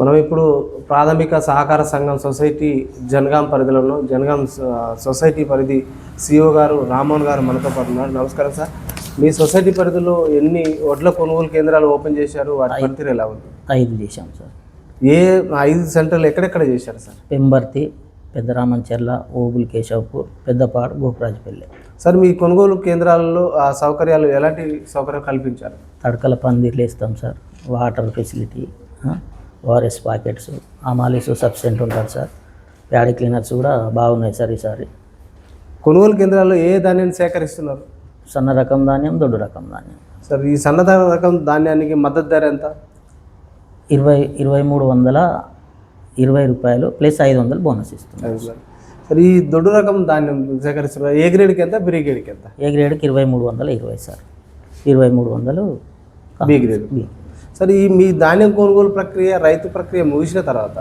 మనం ఇప్పుడు ప్రాథమిక సహకార సంఘం సొసైటీ జనగాం పరిధిలో ఉన్నాం జనగాం సొసైటీ పరిధి సిఇఓ గారు రామ్మోహన్ గారు మనతో పాటు ఉన్నారు. నమస్కారం సార్. మీ సొసైటీ పరిధిలో ఎన్ని వడ్ల కొనుగోలు కేంద్రాలు ఓపెన్ చేశారు? వాటి పనితీరు ఎలా ఉంది? ఐదు చేశాం సార్. ఏ ఐదు సెంటర్లు ఎక్కడెక్కడ చేశారు సార్? పెంబర్తి పెద్దరామంచెర్ల ఓబుల్ కేశవపూర్ పెద్దపాడు గోపరాజపల్లి. సార్ మీ కొనుగోలు కేంద్రాలలో ఆ సౌకర్యాలు ఎలాంటి సౌకర్యాలు కల్పించారు? తడకల పందిర్లు వేస్తాం sir. Water facility ORS packets అమాలీస్ సబ్సెంట్ ఉంటారు సార్. ప్యాడీ క్లీనర్స్ కూడా బాగున్నాయి సార్ ఈసారి. కొనుగోలు కేంద్రాల్లో ఏ ధాన్యాన్ని సేకరిస్తున్నారు? సన్న రకం ధాన్యం దొడ్డు రకం ధాన్యం. సార్ ఈ సన్నధార రకం ధాన్యానికి మద్దతు ధర ఎంత? ఇరవై ఇరవై మూడు వందల ఇరవై రూపాయలు ప్లస్ ఐదు వందలు బోనస్ సార్ సార్ ఈ దొడ్డు రకం ధాన్యం సేకరిస్తున్నారు. ఏ గ్రేడ్కి ఎంత బి గ్రేడ్కి ఎంత? ఏ గ్రేడ్కి ఇరవై మూడు వందల ఇరవై సార్. ఇరవై మూడు వందలు బి గ్రేడ్. బి. సార్ ఈ మీ ధాన్యం కొనుగోలు ప్రక్రియ రైతు ప్రక్రియ ముగిసిన తర్వాత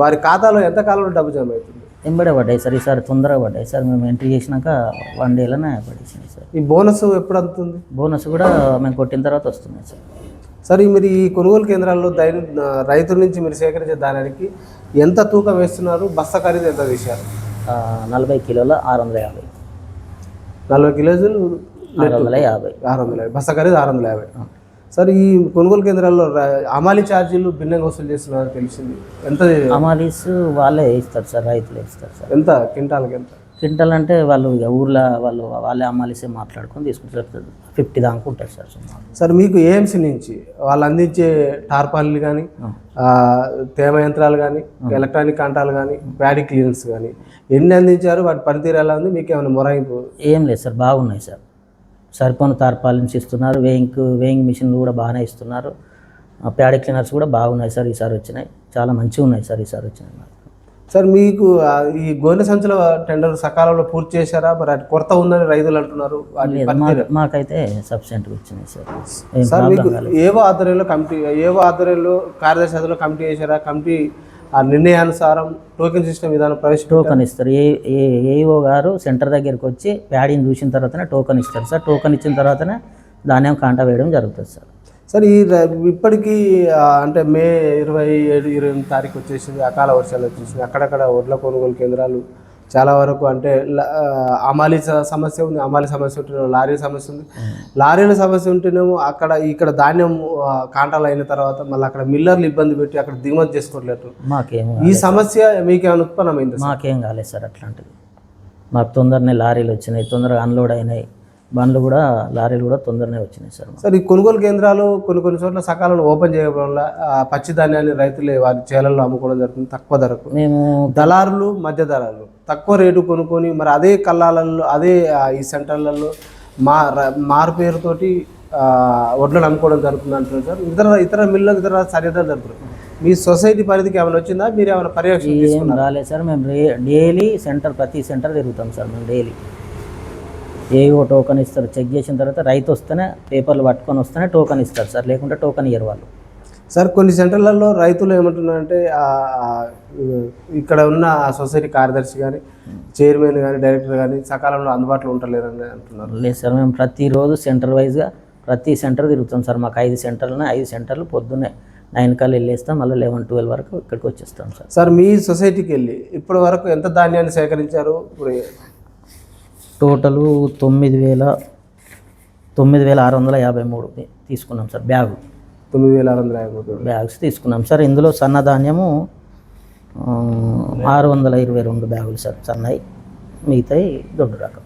వారి ఖాతాలో ఎంత కాలంలో డబ్బు జమ అవుతుంది? ఎంబడే పడ్డాయి సార్ ఈసారి తొందరగా పడ్డాయి సార్. మేము ఎంట్రీ చేసినాక వన్ డేలోనే పడేసినాయి సార్. ఈ బోనస్ ఎప్పుడు అందుతుంది? బోనస్ కూడా మేము కొట్టిన తర్వాత వస్తున్నాయి సార్. సార్ మీరు ఈ కొనుగోలు కేంద్రాల్లో దైన రైతుల నుంచి మీరు సేకరించే ధాన్యానికి ఎంత తూకం వేస్తున్నారు? బస్తా ఖరీదు ఎంత వేశారు నలభై కిలోల ఆరు వందల యాభై. నలభై కిలోలు ఆరు వందల యాభై. ఆరు వందల యాభై. బస్తా ఖరీదు ఆరు వందల యాభై. సార్ ఈ కొనుగోలు కేంద్రాల్లో అమాలి ఛార్జీలు భిన్నంగా వసూలు చేస్తున్నారు తెలిసింది. ఎంత అమాలీస్ వాళ్ళే ఇస్తారు సార్ రైతులే ఇస్తారు సార్. ఎంత? క్వింటాల్కి ఎంత? క్వింటల్ అంటే వాళ్ళు ఇక ఊర్లో వాళ్ళు వాళ్ళే అమాలీసే మాట్లాడుకొని తీసుకుంటారు ఫిఫ్టీ దాకా ఉంటుంది సార్ సార్ మీకు ఏఎంసీ నుంచి వాళ్ళు అందించే టార్పాలిన్లు కానీ తేమ యంత్రాలు కానీ ఎలక్ట్రానిక్ కాంటాలు కానీ ప్యాడీ క్లీనర్స్ కానీ ఎన్ని అందించారు? వాటి పనితీరు ఎలా ఉంది? మీకు ఏమైనా మొరాయింపు? ఏం లేదు సార్ బాగున్నాయి సార్. సరిపోని తార్పాలిన్స్ ఇస్తున్నారు వేయింగ్ వేయింగ్ మిషన్లు కూడా బాగానే ఇస్తున్నారు. ప్యాడీ క్లీనర్స్ కూడా బాగున్నాయి సార్ ఈసారి వచ్చినాయి. చాలా మంచిగా ఉన్నాయి సార్ ఈసారి వచ్చినాయి. సార్ మీకు ఈ గోనె సంచుల టెండర్ సకాలంలో పూర్తి చేశారా? మరి అటు కొరత ఉందని రైతులు అంటున్నారు. మాకైతే సబ్సెంట్గా వచ్చినాయి సార్. సార్ మీకు ఏవో ఆధ్వర్యంలో కమిటీ ఏవో ఆధ్వర్యంలో కార్యదర్శి కమిటీ చేశారా? కమిటీ ఆ నిర్ణయానుసారం టోకెన్ సిస్టమ్ విధానం ప్రవేశపెట్టారు. టోకన్ ఇస్తారు. ఏ ఏఈఓ గారు సెంటర్ దగ్గరికి వచ్చి ప్యాడీని చూసిన తర్వాతనే టోకన్ ఇస్తారు సార్. టోకన్ ఇచ్చిన తర్వాతనే ధాన్యం కాంట వేయడం జరుగుతుంది సార్. సార్ ఈ ఇప్పటికీ అంటే మే ఇరవై ఏడు ఇరవై ఎనిమిది తారీఖు వచ్చేసింది అకాల వర్షాలు వచ్చేసింది. అక్కడక్కడ వడ్ల కొనుగోలు కేంద్రాలు చాలా వరకు అంటే అమాలి సమస్య ఉంది అమాలి సమస్య ఉంటేనేమో లారీ సమస్య ఉంది. లారీల సమస్య ఉంటేనేమో అక్కడ ఇక్కడ ధాన్యం కాంటాలు అయిన తర్వాత మళ్ళీ అక్కడ మిల్లర్లు ఇబ్బంది పెట్టి అక్కడ దిగుమతి చేసుకోవట్లేదు. మాకేం ఈ సమస్య మీకు ఏమైనా ఉత్పన్నమైంది మాకేం కాలేదు సార్ అట్లాంటిది. మాకు తొందరనే లారీలు వచ్చినాయి తొందరగా అన్లోడ్ అయినాయి. బండ్లు కూడా లారీలు కూడా తొందరనే వచ్చినాయి సార్. సార్ ఈ కొనుగోలు కేంద్రాలు కొన్ని కొన్ని చోట్ల సకాలంలో ఓపెన్ చేయడం వల్ల ఆ, పచ్చి ధాన్యాన్ని రైతులే వారి చేలల్లో అమ్ముకోవడం జరుగుతుంది తక్కువ ధరకు. మేము దళారులు మధ్య దళారులు తక్కువ రేటు కొనుక్కొని మరి అదే కల్లాలలో అదే ఈ సెంటర్లలో మా మారు పేరుతోటి వడ్లను అమ్ముకోవడం జరుగుతుంది అంటున్నారు సార్. ఇతర ఇతర మిల్లు ఇతర సరిహద్దులు జరుగుతుంది మీ సొసైటీ పరిధికి ఏమైనా వచ్చిందా? మీరు ఏమైనా పర్యవేక్షణ రాలేదు సార్. మేము డే డైలీ సెంటర్ ప్రతి సెంటర్ తిరుగుతాం సార్ మేము డైలీ. ఏవో టోకన్ ఇస్తారు. చెక్ చేసిన తర్వాత రైతు వస్తేనే పేపర్లు పట్టుకొని వస్తేనే టోకన్ ఇస్తారు సార్. లేకుంటే టోకన్ ఇయ్యరు వాళ్ళు. సార్ కొన్ని సెంటర్లలో రైతులు ఏమంటున్నారంటే ఇక్కడ ఉన్న ఆ సొసైటీ కార్యదర్శి కానీ చైర్మన్ కానీ డైరెక్టర్ కానీ సకాలంలో అందుబాటులో ఉండలేరని అంటున్నారు. లేదు సార్ మేము ప్రతిరోజు సెంటర్ వైజ్గా ప్రతి సెంటర్ తిరుగుతాం సార్. మాకు ఐదు సెంటర్లు ఐదు సెంటర్లు పొద్దున్నే నైన్ కల్లా వెళ్ళేస్తాం మళ్ళీ లెవెన్ ట్వెల్వ్ వరకు ఇక్కడికి వచ్చేస్తాం సార్. సార్ మీ సొసైటీకి వెళ్ళి ఇప్పటి వరకు ఎంత ధాన్యాన్ని సేకరించారు? ఇప్పుడు టోటలు తొమ్మిది వేల తొమ్మిది వేల ఆరు వందల యాభై మూడు తీసుకున్నాం సార్ బ్యాగు. తొమ్మిది వేల ఆరు వందల యాభై మూడు బ్యాగ్స్ తీసుకున్నాం సార్. ఇందులో సన్నధాన్యము ఆరు వందల ఇరవై రెండు బ్యాగులు సార్. సన్నయి మిగతాయి దొడ్డు రకం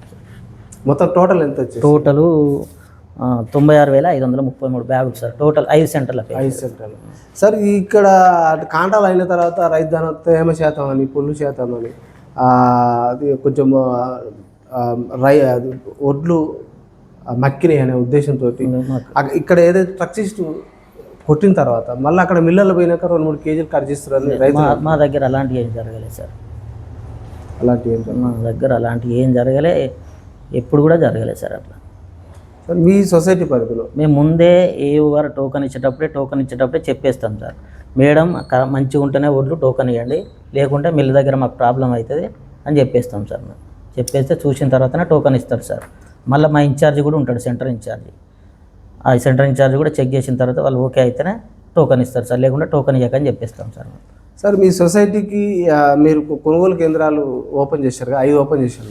మొత్తం టోటల్ ఎంత టోటలు తొంభై ఆరు వేల ఐదు వందల ముప్పై మూడు బ్యాగులు సార్. టోటల్ ఐదు సెంటర్లకి ఐదు సెంటర్లు. సార్ ఇక్కడ కాంటాలు అయిన తర్వాత రైతు ధన తేమ శాతం అని పుల్లు శాతం అని అది కొంచెం రై ఒడ్లు మక్కినాయి అనే ఉద్దేశంతో ఇక్కడ ఏదైతే ట్రక్సిస్ట్ కొట్టిన తర్వాత మళ్ళీ అక్కడ మిల్లర్లు పోయినాక రెండు మూడు కేజీలు కట్ చేస్తారని రైతు మా దగ్గర అలాంటివి ఏం జరగలేదు సార్. అలాంటి ఏం మా దగ్గర అలాంటివి ఏం జరగలే ఎప్పుడు కూడా జరగలేదు సార్ అట్లా. సార్ మీ సొసైటీ పరిధిలో? మేము ముందే ఏఓ గారు టోకన్ ఇచ్చేటప్పుడే టోకన్ ఇచ్చేటప్పుడే చెప్పేస్తాం సార్. మేడం మంచిగా ఉంటేనే ఒడ్లు టోకన్ ఇవ్వండి లేకుంటే మిల్ దగ్గర మాకు ప్రాబ్లం అవుతుంది అని చెప్పేస్తాం సార్ మేము. చెప్పేస్తే చూసిన తర్వాతనే టోకన్ ఇస్తారు సార్. మళ్ళీ మా ఇన్ఛార్జ్ కూడా ఉంటాడు సెంటర్ ఇన్ఛార్జ్. ఆ సెంటర్ ఇన్ఛార్జ్ కూడా చెక్ చేసిన తర్వాత వాళ్ళు ఓకే అయితేనే టోకన్ ఇస్తారు సార్. లేకుంటే టోకన్ ఇవ్వకని చెప్పేస్తాం సార్. సార్ మీ సొసైటీకి మీరు కొనుగోలు కేంద్రాలు ఓపెన్ చేశారు కదా ఐదు ఓపెన్ చేశారు.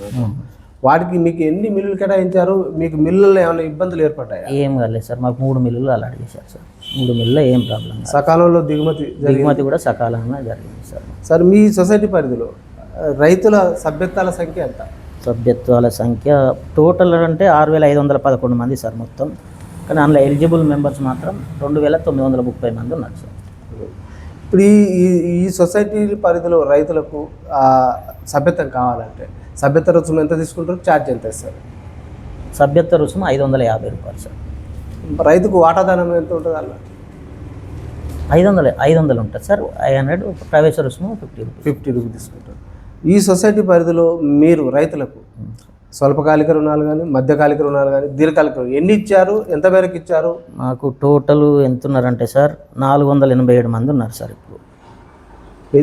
వాటికి మీకు ఎన్ని మిల్లులు కేటాయించారు? మీకు మిల్లుల్లో ఏమైనా ఇబ్బందులు ఏర్పడ్డాయా? ఏం కాలేదు సార్. మాకు మూడు మిల్లులు అలా చేశారు సార్. మూడు మిల్లులో ఏం ప్రాబ్లం సకాలంలో దిగుమతి దిగుమతి కూడా సకాలంలో జరిగింది సార్. సార్ మీ సొసైటీ పరిధిలో రైతుల సభ్యత్వాల సంఖ్య ఎంత? సభ్యత్వాల సంఖ్య టోటల్ అంటే ఆరు వేల ఐదు వందల పదకొండు మంది సార్ మొత్తం. కానీ అందులో ఎలిజిబుల్ మెంబర్స్ మాత్రం రెండు వేల తొమ్మిది వందల ముప్పై మంది ఉన్నారు సార్ ఇప్పుడు ఈ ఈ- సొసైటీ పరిధిలో రైతులకు సభ్యత్వం కావాలంటే సభ్యత్వ రుసుము ఎంత తీసుకుంటారు? ఛార్జ్ ఎంత ఇస్తారు? సభ్యత్వ రుసుము ఐదు వందల యాభై రూపాయలు సార్ రైతుకు వాటాదానం ఎంత ఉంటుంది అలా ఐదు వందలు ఐదు వందలు ఉంటుంది సార్ ఐదు హండ్రెడ్ ప్రవేశ రుసుము ఫిఫ్టీ రూపీస్. ఫిఫ్టీ రూపీస్ తీసుకుంటారు. ఈ సొసైటీ పరిధిలో మీరు రైతులకు స్వల్పకాలిక రుణాలు కానీ మధ్యకాలిక రుణాలు కానీ దీర్ఘకాలిక రుణాలు ఎన్ని ఇచ్చారు? ఎంత మేరకు ఇచ్చారు? మాకు టోటల్ ఎంత ఉన్నారంటే సార్ నాలుగు వందల ఎనభై ఏడు మంది ఉన్నారు సార్ ఇప్పుడు.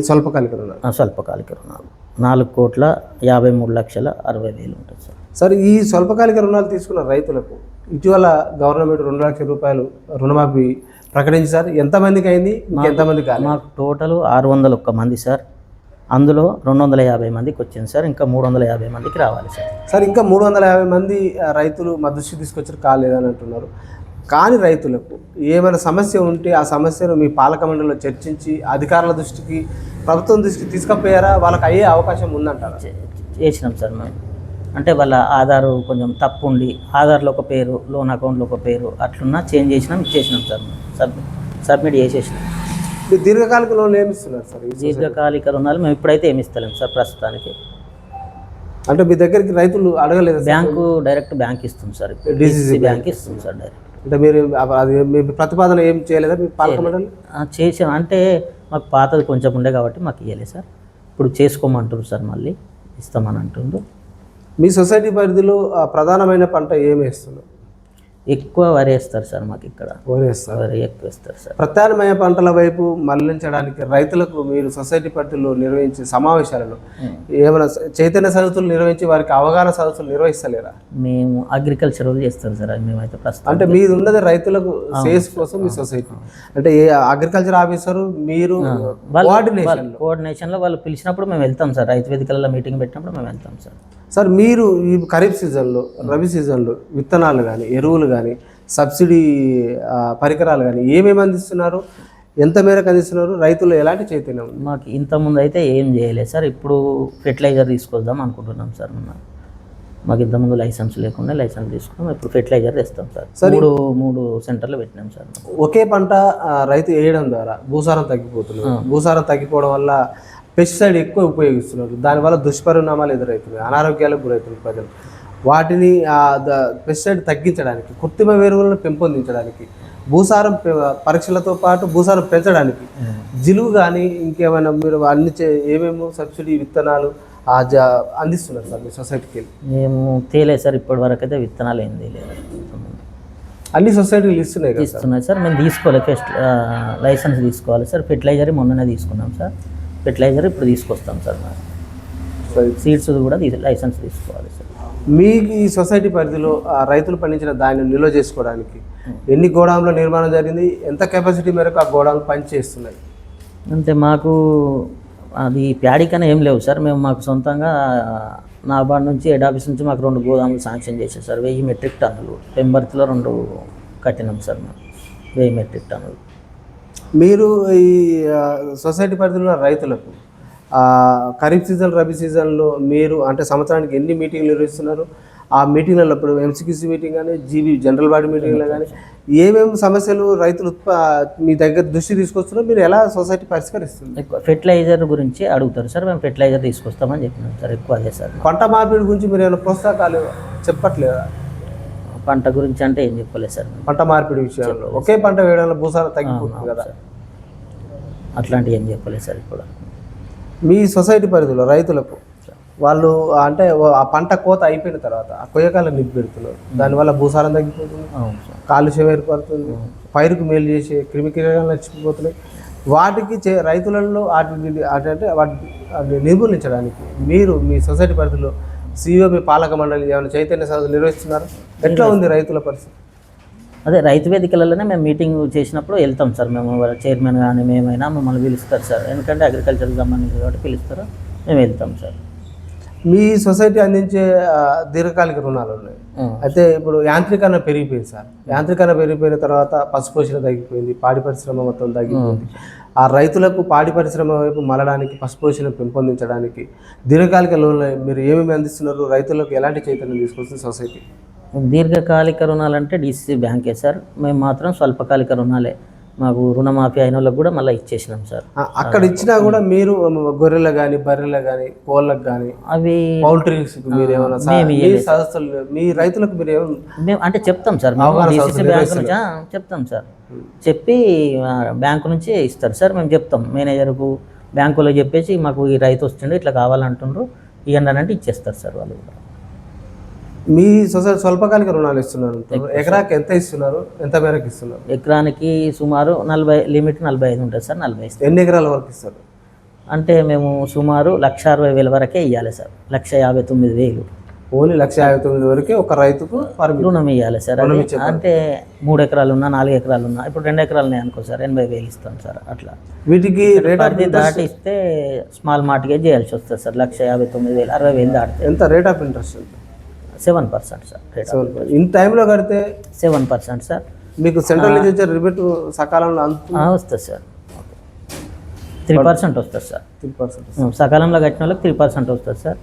స్వల్పకాలిక రుణాలు? స్వల్పకాలిక రుణాలు. నాలుగు కోట్ల యాభై మూడు లక్షల అరవై వేలు ఉంటుంది సార్. సార్ ఈ స్వల్పకాలిక రుణాలు తీసుకున్న రైతులకు ఇటీవల గవర్నమెంట్ రెండు లక్షల రూపాయలు రుణమాఫీ ప్రకటించారు ఎంతమందికి అయింది? ఎంతమంది కాలేదు? మాకు టోటల్ ఆరు వందల ఒక్క మంది సార్. అందులో రెండు వందల యాభై మందికి వచ్చింది సార్. ఇంకా మూడు వందల యాభై మందికి రావాలి సార్. సార్ ఇంకా మూడు వందల యాభై మంది రైతులు మా దృష్టికి తీసుకొచ్చారు కాలేదని అంటున్నారు. కాని రైతులకు ఏమైనా సమస్య ఉంటే ఆ సమస్యను మీ పాలక మండలిలో చర్చించి అధికారుల దృష్టికి ప్రభుత్వం దృష్టికి తీసుకపోయారా? వాళ్ళకి అయ్యే అవకాశం ఉందంటారా? చేసినాం సార్ మేము. అంటే వాళ్ళ ఆధార్ కొంచెం తప్పు ఉండి ఆధార్లో ఒక పేరు లోన్ అకౌంట్లో ఒక పేరు అట్లున్నా చేంజ్ చేసినాం ఇచ్చేసినాం సార్. సబ్మిట్ సబ్మిట్ చేసేసినాం. మీరు దీర్ఘకాలిక లోన్లు ఏమి ఇస్తున్నారు సార్ దీర్ఘకాలిక రుణాలు మేము ఇప్పుడైతే ఏమి ఇస్తలేం సార్ ప్రస్తుతానికి. అంటే మీ దగ్గరికి రైతులు అడగలేదు? బ్యాంకు డైరెక్ట్ బ్యాంక్ ఇస్తుంది సార్ DCC బ్యాంక్ ఇస్తుంది సార్ డైరెక్ట్. అంటే మీరు అది మీ ప్రతిపాదన ఏం చేయలేదా మీ పాలక మండలి? చేసాం. అంటే మాకు పాతది కొంచెం ఉండే కాబట్టి మాకు ఇవ్వలేదు సార్. ఇప్పుడు చేసుకోమంటారు సార్ మళ్ళీ. ఇస్తామని అంటుండ్రు. మీ సొసైటీ పరిధిలో ప్రధానమైన పంట ఏమి వేస్తున్నారు? ఎక్కువ వరి వేస్తారు సార్ మాకు ఇక్కడ. వరి ఎక్కువ వేస్తారు సార్. ప్రత్యామ్నాయ పంటల వైపు మళ్ళించడానికి రైతులకు మీరు సొసైటీ పరిధిలో నిర్వహించే సమావేశాలలో ఏమైనా స- చైతన్య సదస్సులు నిర్వహించి వారికి అవగాహన సదస్సులు నిర్వహిస్తలేరా? మేము అగ్రికల్చర్ చేస్తాం సార్ అది మేమైతే ప్రస్తుతం అంటే మీది ఉన్నది రైతులకు సేల్స్ కోసం మీ సొసైటీ. అంటే ఏ అగ్రికల్చర్ ఆఫీసర్ మీరు కోఆర్డినేషన్ కోఆర్డినేషన్లో వాళ్ళు పిలిచినప్పుడు మేము వెళ్తాం సార్. రైతు వేదికలలో మీటింగ్ పెట్టినప్పుడు మేము వెళ్తాం సార్. సార్ మీరు ఈ ఖరీఫ్ సీజన్లో రబీ సీజన్లో విత్తనాలు కానీ ఎరువులు కానీ సబ్సిడీ పరికరాలు కానీ ఏమేమి అందిస్తున్నారు? ఎంత మేరకు అందిస్తున్నారు? రైతులు ఎలాంటి చైతన్యం మాకు ఇంతకుముందు అయితే ఏం చేయలేదు సార్. ఇప్పుడు ఫెర్టిలైజర్ తీసుకొద్దాం అనుకుంటున్నాం సార్ మొన్న మాకు ఇంతకుముందు లైసెన్స్ లేకుండా లైసెన్స్ తీసుకున్నాం. ఇప్పుడు ఫెర్టిలైజర్ తెస్తాం సార్. మూడు మూడు సెంటర్లు పెట్టినాం సార్. ఒకే పంట రైతు వేయడం ద్వారా భూసారం తగ్గిపోతుంది భూసారం తగ్గిపోవడం వల్ల పెస్టిసైడ్ ఎక్కువ ఉపయోగిస్తున్నారు. దానివల్ల దుష్పరిణామాలు ఎదురవుతున్నాయి. అనారోగ్యాలకు గురవుతుంది ప్రజలు. వాటిని పెస్టిసైడ్ తగ్గించడానికి కృత్రిమ ఎరువులను పెంపొందించడానికి భూసారం పరీక్షలతో పాటు భూసారం పెంచడానికి జిలువు కానీ ఇంకేమైనా మీరు అన్ని ఏమేమో సబ్సిడీ విత్తనాలు అందిస్తున్నారు సార్ మీ సొసైటీకి? మేము తేలేదు సార్ ఇప్పటి వరకు అయితే విత్తనాలు ఏం తేలేదు. అన్ని సొసైటీలు ఇస్తున్నాయి ఇస్తున్నాయి సార్ మేము తీసుకోవాలి ఫస్ట్ లైసెన్స్ తీసుకోవాలి సార్ ఫెర్టిలైజర్ మొన్ననే తీసుకున్నాం సార్ ఫెర్టిలైజర్ ఇప్పుడు తీసుకొస్తాం సార్. సీడ్స్ కూడా లైసెన్స్ తీసుకోవాలి సార్. మీకు ఈ సొసైటీ పరిధిలో ఆ రైతులు పండించిన ధాన్యం నిల్వ చేసుకోవడానికి ఎన్ని గోడాంల నిర్మాణం జరిగింది? ఎంత కెపాసిటీ మేరకు ఆ గోడాంలు పనిచేస్తున్నాయి? అంటే మాకు అది ప్యాడికనే ఏం లేవు సార్. మేము మాకు సొంతంగా నాబార్డ్ నుంచి హెడ్ ఆఫీస్ నుంచి మాకు రెండు గోదాములు శాంక్షన్ చేశారు సార్. వెయ్యి మెట్రిక్ టన్నులు. పెంబర్తిలో రెండు కట్టినాం సార్ మేము. వెయ్యి మెట్రిక్ టన్నులు. మీరు ఈ సొసైటీ పరిధిలో రైతులకు ఖరీఫ్ సీజన్ రబీ సీజన్లో మీరు అంటే సంవత్సరానికి ఎన్ని మీటింగ్లు నిర్వహిస్తున్నారు? ఆ మీటింగ్లలో ఇప్పుడు ఎంసీక్యూసీ మీటింగ్ కానీ జీబీ జనరల్ బాడీ మీటింగ్లో కానీ ఏమేమి సమస్యలు రైతులు ఉత్ప మీ దగ్గర దృష్టి తీసుకొస్తున్నారో? మీరు ఎలా సొసైటీ పరిష్కరిస్తుంది ఎక్కువ ఫెర్టిలైజర్ గురించి అడుగుతారు. సార్ మేము ఫెర్టిలైజర్ తీసుకొస్తామని చెప్పినాం సార్ ఎక్కువ అదే సార్. పంట మార్పిడి గురించి మీరు ఏమైనా ప్రోత్సాహకాలు చెప్పట్లేదా? పంట గురించి అంటే ఏం చెప్పలేదు సార్. పంట మార్పిడి విషయంలో. ఒకే పంట వేయడంలో భూసారం తగ్గిపోతుంది కదా. అట్లాంటివి ఏం చెప్పలేదు సార్ ఇప్పుడు. మీ సొసైటీ పరిధిలో రైతులకు వాళ్ళు అంటే ఆ పంట కోత అయిపోయిన తర్వాత ఆ కొయ్యకాలను నింపి పెడుతున్నారు. దానివల్ల భూసారం తగ్గిపోతుంది కాలుష్యం ఏర్పడుతుంది పైరుకు మేలు చేసే క్రిమికీటకాలు నచ్చిపోతున్నాయి వాటికి చే రైతులలో వాటిని అంటే వాటిని వాటిని నిర్మూలించడానికి మీరు మీ సొసైటీ పరిధిలో సిఇఓ మీ పాలక మండలి ఏమైనా చైతన్య సభలు నిర్వహిస్తున్నారు? ఎట్లా ఉంది రైతుల పరిస్థితి? అదే రైతు వేదికలలోనే మేము మీటింగ్ చేసినప్పుడు వెళ్తాం సార్. మేము చైర్మన్ కానీ మేమైనా మమ్మల్ని పిలుస్తారు సార్. ఎందుకంటే అగ్రికల్చర్కి సంబంధించి కాబట్టి పిలుస్తారు. మేము వెళ్తాం సార్. మీ సొసైటీ అందించే దీర్ఘకాలిక రుణాలు ఉన్నాయి. అయితే ఇప్పుడు యాంత్రీకరణ పెరిగిపోయింది సార్. యాంత్రీకరణ పెరిగిపోయిన తర్వాత పశుపోషణ తగ్గిపోయింది పాడి పరిశ్రమ మొత్తం తగ్గిపోయింది. ఆ. రైతులకు పాడి పరిశ్రమ వైపు మలడానికి పశుపోషణ పెంపొందించడానికి దీర్ఘకాలిక లోన్లు మీరు ఏమేమి అందిస్తున్నారు? రైతులకు ఎలాంటి చైతన్యం తీసుకొస్తుంది సొసైటీ? దీర్ఘకాలిక రుణాలు అంటే డిసిసి బ్యాంకే సార్. మేము మాత్రం స్వల్పకాలిక రుణాలే. మాకు రుణమాఫీ అయిన వాళ్ళకి కూడా మళ్ళీ ఇచ్చేసినాం సార్. అక్కడ ఇచ్చినా కూడా మీరు గొర్రెలు కానీ బర్రెలు కానీ కోళ్ళకు కానీ అవి పౌల్ట్రీస్ మీరు ఏమైనా సా- మీ రైతులకు మీరు మేము అంటే చెప్తాం సార్. డిసిసి బ్యాంక్ నుంచి చెప్తాం సార్. చెప్పి బ్యాంకు నుంచి ఇస్తారు సార్. మేము చెప్తాం. మేనేజర్కు బ్యాంకులో చెప్పేసి మాకు ఈ రైతు వస్తుండే ఇట్లా కావాలంటుండ్రు. ఇవ్వండి అని అంటే ఇచ్చేస్తారు సార్ వాళ్ళు కూడా. మీ సొసైటీ స్వల్పకాలిక రుణాలు ఇస్తున్నారు. ఎకరాకి ఎంత ఇస్తున్నారు? ఎంత మేరకు ఇస్తున్నారు? ఎకరానికి సుమారు నలభై లిమిట్ నలభై ఐదు ఉంటుంది సార్ నలభై ఎన్ని ఎకరాల వరకు ఇస్తారు? అంటే మేము సుమారు లక్ష అరవై వేల వరకే ఇవ్వాలి సార్ లక్ష యాభై తొమ్మిది వేలు. ఓన్లీ లక్ష యాభై తొమ్మిది వరకే ఒక రైతుకు రుణం ఇవ్వాలి సార్ అది అంటే మూడు ఎకరాలు ఉన్నా నాలుగు ఎకరాలు ఉన్నా ఇప్పుడు రెండు ఎకరాలు ఉన్నాయి అనుకో సార్ ఎనభై వేలు ఇస్తాం సార్ అట్లా. వీటికి రేట్ ఆఫ్ పరిధి దాటి ఇస్తే స్మాల్ మార్ట్గేజ్ చేయాల్సి వస్తుంది సార్ లక్ష యాభై తొమ్మిది వేలు అరవై వేలు దాటితే ఎంత rate of interest seven percent sir in టైంలో కడితే సెవెన్ పర్సెంట్ సార్. మీకు సెంట్రల్ నుంచి వచ్చే రిబేట్ సకాలంలో వస్తుంది సార్. త్రీ పర్సెంట్ వస్తుంది సార్. త్రీ పర్సెంట్ సకాలంలో కట్టిన వాళ్ళకి త్రీ పర్సెంట్ వస్తుంది సార్.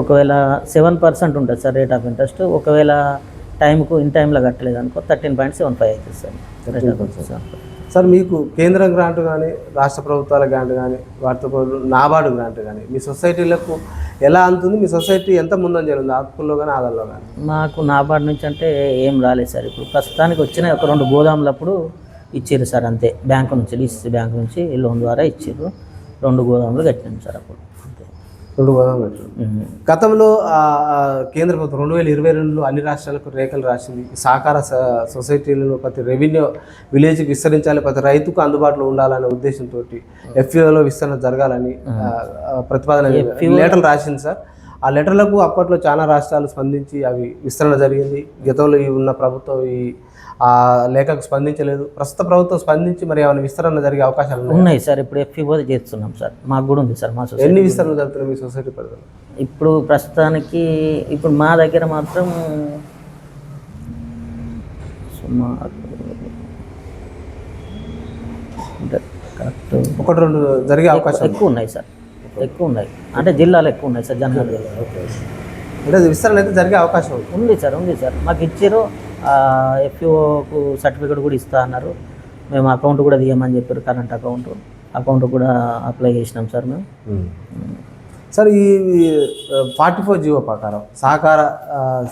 ఒకవేళ సెవెన్ పర్సెంట్ ఉంటుంది సార్ రేట్ ఆఫ్ ఇంట్రెస్ట్. ఒకవేళ టైంకు ఇన్ టైంలో కట్టలేదు అనుకో థర్టీన్ పాయింట్ సెవెన్ ఫైవ్ అవుతుంది sir. Rate of interest sir మీకు కేంద్ర గ్రాంట్ కానీ రాష్ట్ర ప్రభుత్వాల గ్రాంట్ కానీ వాటితో పాటు నాబార్డు గ్రాంట్ కానీ మీ సొసైటీలకు ఎలా అందుతుంది మీ సొసైటీ ఎంత ముందంజలు ఉంది? ఆత్మల్లో కానీ ఆదాల్లో కానీ మాకు నాబార్డు నుంచి అంటే ఏం రాలేదు సార్ ఇప్పుడు. ప్రస్తుతానికి వచ్చిన ఒక రెండు గోదాములప్పుడు ఇచ్చారు సార్ అంతే. బ్యాంకు నుంచి డిసిసి బ్యాంక్ నుంచి లోన్ ద్వారా ఇచ్చారు రెండు గోదాములు కట్టినాం సార్ అప్పుడు. రెండు గోదాములు పెట్టారు. గతంలో కేంద్ర ప్రభుత్వం రెండు వేల ఇరవై రెండులో అన్ని రాష్ట్రాలకు రేఖలు రాసింది. సహకార సొసైటీలను ప్రతి రెవెన్యూ విలేజ్కి విస్తరించాలి ప్రతి రైతుకు అందుబాటులో ఉండాలనే ఉద్దేశంతో ఎఫ్ఈఓలో విస్తరణ జరగాలని ప్రతిపాదన లెటర్లు రాసింది సార్. ఆ లెటర్లకు అప్పట్లో చాలా రాష్ట్రాలు స్పందించి అవి విస్తరణ జరిగింది. గతంలో ఉన్న ప్రభుత్వం ఈ ఆ లేఖకు స్పందించలేదు. ప్రస్తుత ప్రభుత్వం స్పందించి మరి ఏమైనా విస్తరణ జరిగే అవకాశాలు ఉన్నాయి? సార్. ఇప్పుడు ఎఫ్ఈఓ చేస్తున్నాం సార్. మాకు కూడా ఉంది సార్ మా సొసైటీ ఎన్ని విస్తరణ జరుగుతున్నాయి మీ సొసైటీ పరిధిలో? ఇప్పుడు ప్రస్తుతానికి ఇప్పుడు మా దగ్గర మాత్రం కరెక్ట్ ఒకటి రెండు జరిగే అవకాశం ఎక్కువ ఉన్నాయి సార్. ఎక్కువ ఉన్నాయి. అంటే జిల్లాలు ఎక్కువ ఉన్నాయి సార్ జనగామ జిల్లా అంటే విస్తరణ అయితే జరిగే అవకాశం ఉంది సార్ ఉంది సార్. మాకు ఇచ్చారు. ఎఫ్ఓకు సర్టిఫికేట్ కూడా ఇస్తా అన్నారు. మేము అకౌంట్ కూడా తీయమని చెప్పారు కరెంట్ అకౌంట్. అకౌంట్ కూడా అప్లై చేసినాం సార్ మేము. సార్ ఈ ఫార్టీ ఫోర్ జీవో ప్రకారం సహకార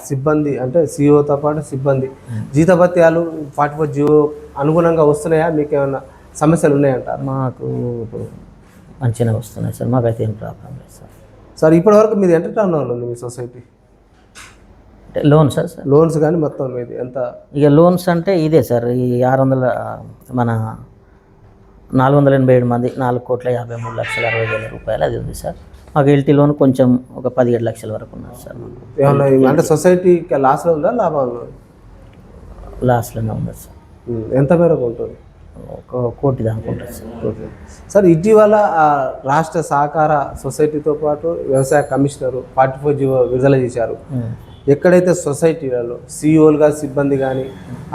సిబ్బంది అంటే సిఇఓతో పాటు సిబ్బంది జీతభత్యాలు ఫార్టీ ఫోర్ జీవో అనుగుణంగా వస్తున్నాయా? మీకు ఏమైనా సమస్యలు ఉన్నాయంటారు? మాకు ఇప్పుడు మంచిగానే వస్తున్నాయి సార్. మాకైతే ఏం ప్రాబ్లం లేదు సార్. సార్ ఇప్పటి వరకు మీది ఎంత టర్న్ ఉంది మీ సొసైటీ? అంటే లోన్ సార్? లోన్స్ కానీ మొత్తం మీది ఎంత? ఇక లోన్స్ అంటే ఇదే సార్ ఈ ఆరు వందల మన నాలుగు వందల ఎనభై ఏడు మంది నాలుగు కోట్ల యాభై మూడు లక్షల అరవై వేల రూపాయలు అది ఉంది సార్. మాకు ఎల్టీ లోన్ కొంచెం ఒక పదిహేడు లక్షల వరకు ఉన్నది సార్. ఏమన్నా అంటే సొసైటీకి లాస్లో ఉందా లాభంలో? లాస్ట్లోనే ఉన్నది సార్. ఎంత మేరకు ఉంటుంది? ఒక కోటి దాకా ఉంటుంది సార్. సార్ ఇటీవల రాష్ట్ర సహకార సొసైటీతో పాటు వ్యవసాయ కమిషనరు ఫార్టీ ఫోర్ జీవో విడుదల చేశారు. ఎక్కడైతే సొసైటీలలో సీఈఓలుగా సిబ్బంది కానీ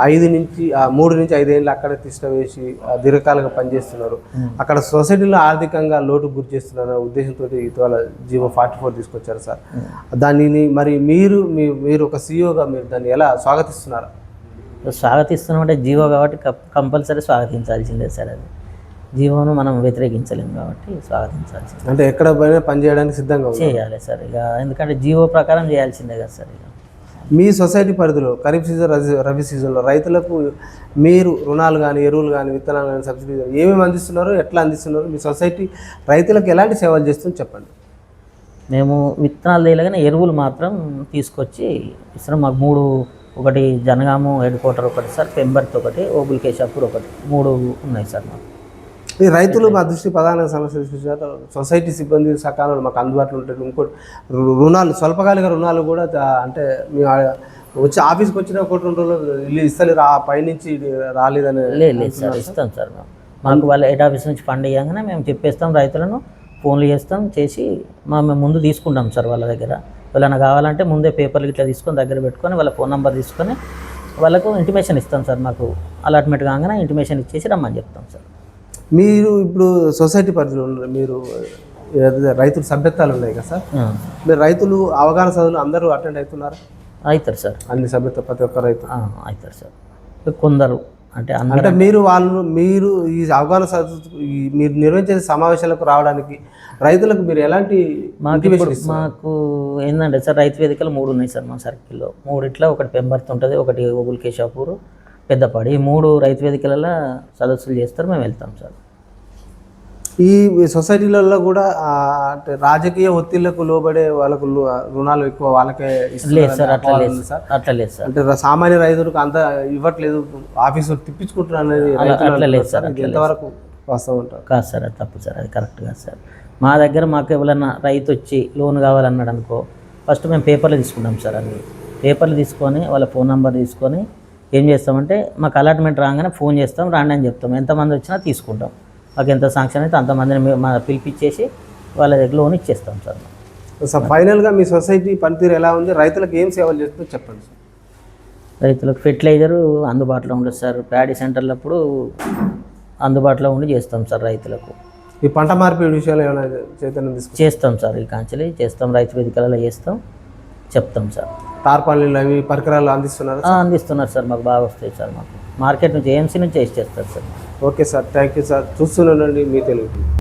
ఐదు నుంచి ఆ, మూడు నుంచి ఐదేళ్ళు అక్కడే తిష్ట వేసి ఆ, దీర్ఘకాలంగా పనిచేస్తున్నారు. అక్కడ సొసైటీలో ఆర్థికంగా లోటు గురి చేస్తున్నారు ఉద్దేశంతో ఇటీవల జీవో ఫార్టీ ఫోర్ తీసుకొచ్చారు సార్. దానిని మరి మీరు మీ మీరు ఒక సీఈఓగా మీరు దాన్ని ఎలా స్వాగతిస్తున్నారు? స్వాగతిస్తున్నామంటే జీవో కాబట్టి కప్- కంపల్సరీ స్వాగతించాల్సిందే సార్ అది. జీవోను మనం వ్యతిరేకించలేము కాబట్టి స్వాగతించాల్సిందే. అంటే ఎక్కడ పోయినా పనిచేయడానికి సిద్ధంగా ఉంది చేయాలి సార్ ఇక. ఎందుకంటే జీవో ప్రకారం చేయాల్సిందే కదా సార్ ఇక. మీ సొసైటీ పరిధిలో ఖరీఫ్ సీజన్ రబీ సీజన్లో రైతులకు మీరు రుణాలు కానీ ఎరువులు కానీ విత్తనాలు కానీ సబ్సిడీ కానీ ఏమేమి అందిస్తున్నారు ఎట్లా అందిస్తున్నారు మీ సొసైటీ రైతులకు ఎలాంటి సేవలు చేస్తుంది చెప్పండి. మేము విత్తనాలు తీయగానే ఎరువులు మాత్రం తీసుకొచ్చి ఇస్తున్నాం మాకు మూడు ఒకటి జనగాము హెడ్ క్వార్టర్ ఒకటి సార్ పెంబర్త్ ఒకటి ఓబుల్ కేశాపూర్ ఒకటి. మూడు ఉన్నాయి సార్ మాకు. ఈ రైతులు మా దృష్టి ప్రధాన సమస్య సొసైటీ సిబ్బంది సకాలంలో మాకు అందుబాటులో ఉంటుంది ఇంకోటి రుణాలు స్వల్పకాలిక రుణాలు కూడా అంటే మీ ఆ- వచ్చి ఆఫీస్కి వచ్చిన ఒకటి రెండు రోజులు ఇల్లు ఇస్తలేరు. ఆ పైనుంచి రాలేదని లేదు లేదు సార్ ఇస్తాం సార్ మేము. మాకు వాళ్ళ హెడ్ ఆఫీస్ నుంచి ఫండ్ ఇవ్వగానే మేము చెప్పేస్తాం రైతులను ఫోన్లు చేస్తాం చేసి మా మేము ముందు తీసుకుంటాం సార్ వాళ్ళ దగ్గర. వాళ్ళని కావాలంటే ముందే పేపర్లు ఇట్లా తీసుకొని దగ్గర పెట్టుకొని వాళ్ళ ఫోన్ నెంబర్ తీసుకొని వాళ్ళకు ఇంటిమేషన్ ఇస్తాం సార్ మాకు. అలాట్మెంట్ కాగానే ఇంటిమేషన్ ఇచ్చేసి రమ్మని చెప్తాం సార్. మీరు ఇప్పుడు సొసైటీ పరిధిలో ఉన్నారు మీరు రైతుల సభ్యత్వాలు ఉన్నాయి కదా సార్ మీరు రైతులు అవగాహన చదువులు అందరూ అటెండ్ అవుతున్నారు? అవుతారు సార్. అన్ని సభ్యత్వ ప్రతి ఒక్క రైతు. అవుతారు సార్. కొందరు అంటే అంటే మీరు వాళ్ళు మీరు ఈ అవగాహన మీరు నిర్వహించే సమావేశాలకు రావడానికి రైతులకు మీరు ఎలాంటి మాకు? మాకు ఏంటంటే సార్ రైతు వేదికలు మూడు ఉన్నాయి సార్ మా సర్కిల్లో మూడిట్లో ఒకటి పెంబర్తి ఉంటుంది ఒకటి ఓగుల్ కేశాపూర్ పెద్దపాడు. ఈ మూడు రైతు వేదికలలో సదస్సులు చేస్తారు మేము వెళ్తాం సార్. ఈ సొసైటీలలో కూడా అంటే రాజకీయ ఒత్తిళ్ళకు లోబడే వాళ్ళకు రుణాలు ఎక్కువ వాళ్ళకే లేదు సార్ అట్లా లేదు సార్. అట్లా లేదు సార్. అంటే సామాన్య రైతులకు అంత ఇవ్వట్లేదు ఆఫీసు తిప్పించుకుంటున్నారు అనేది అట్లా లేదు సార్, ఎంతవరకు వాస్తవం అంటారు? కాదు సార్ అది తప్పు సార్ అది కరెక్ట్ కాదు సార్. మా దగ్గర మాకు ఎవరన్నా రైతు వచ్చి లోన్ కావాలన్నాడు అనుకో ఫస్ట్ మేము పేపర్లు తీసుకుంటాం సార్ అవి పేపర్లు తీసుకొని వాళ్ళ ఫోన్ నెంబర్ తీసుకొని ఏం చేస్తామంటే మాకు అలాట్మెంట్ రాగానే ఫోన్ చేస్తాం రాండి అని చెప్తాం. ఎంతమంది వచ్చినా తీసుకుంటాం. మాకు ఎంత శాంక్షన్ అయితే అంతమందిని మా పిలిపించేసి వాళ్ళ దగ్గర లోన్ ఇచ్చేస్తాం సార్. సార్ ఫైనల్గా మీ సొసైటీ పనితీరు ఎలా ఉంది? రైతులకు ఏం సేవలు చేస్తుందో చెప్పండి సార్. రైతులకు ఫెర్టిలైజరు అందుబాటులో ఉండదు సార్. ప్యాడీ సెంటర్లప్పుడు అందుబాటులో ఉండి చేస్తాం సార్ రైతులకు. ఈ పంట మార్పిడి విషయాలు ఏమైనా చైతన్యం చేస్తాం సార్ ఈ కాంచెలి. చేస్తాం రైతు వేదికలలో చేస్తాం చెప్తాం సార్. టార్పాలిన్లు అవి పరికరాలు అందిస్తున్నారు అందిస్తున్నారు సార్ మాకు బాగా వస్తాయి సార్ మాకు. మార్కెట్ నుంచి ఏఎంసీ నుంచి ఇచ్చేస్తారు sir. Okay sir thank you sir. చూస్తున్నానండి మీ తెలుగు.